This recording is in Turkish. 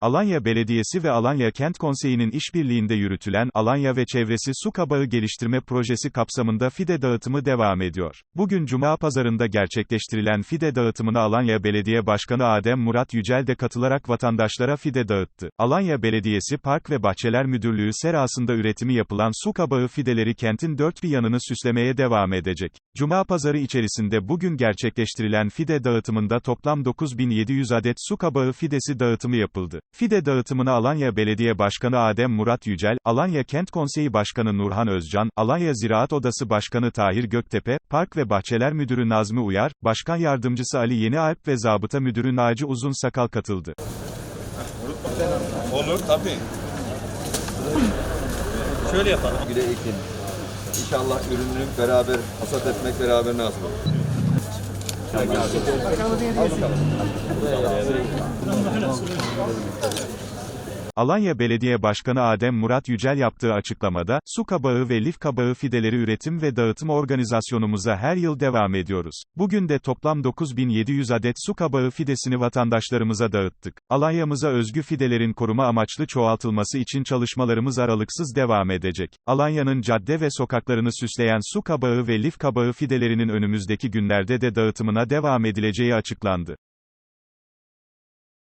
Alanya Belediyesi ve Alanya Kent Konseyi'nin işbirliğinde yürütülen Alanya ve Çevresi Su Kabağı Geliştirme Projesi kapsamında fide dağıtımı devam ediyor. Bugün Cuma pazarında gerçekleştirilen fide dağıtımına Alanya Belediye Başkanı Adem Murat Yücel de katılarak vatandaşlara fide dağıttı. Alanya Belediyesi Park ve Bahçeler Müdürlüğü serasında üretimi yapılan su kabağı fideleri kentin dört bir yanını süslemeye devam edecek. Cuma pazarı içerisinde bugün gerçekleştirilen fide dağıtımında toplam 9700 adet su kabağı fidesi dağıtımı yapıldı. Fide dağıtımına Alanya Belediye Başkanı Adem Murat Yücel, Alanya Kent Konseyi Başkanı Nurhan Özcan, Alanya Ziraat Odası Başkanı Tahir Göktepe, Park ve Bahçeler Müdürü Nazmi Uyar, Başkan Yardımcısı Ali Yenialp ve Zabıta Müdürü Naci Uzun Sakal katıldı. Olur tabii. Şöyle yapalım. güle ekin. İnşallah ürünü beraber hasat etmek beraber nasip olur. Alanya Belediye Başkanı Adem Murat Yücel yaptığı açıklamada, su kabağı ve lif kabağı fideleri üretim ve dağıtım organizasyonumuza her yıl devam ediyoruz. Bugün de toplam 9700 adet su kabağı fidesini vatandaşlarımıza dağıttık. Alanya'mıza özgü fidelerin koruma amaçlı çoğaltılması için çalışmalarımız aralıksız devam edecek. Alanya'nın cadde ve sokaklarını süsleyen su kabağı ve lif kabağı fidelerinin önümüzdeki günlerde de dağıtımına devam edileceği açıklandı.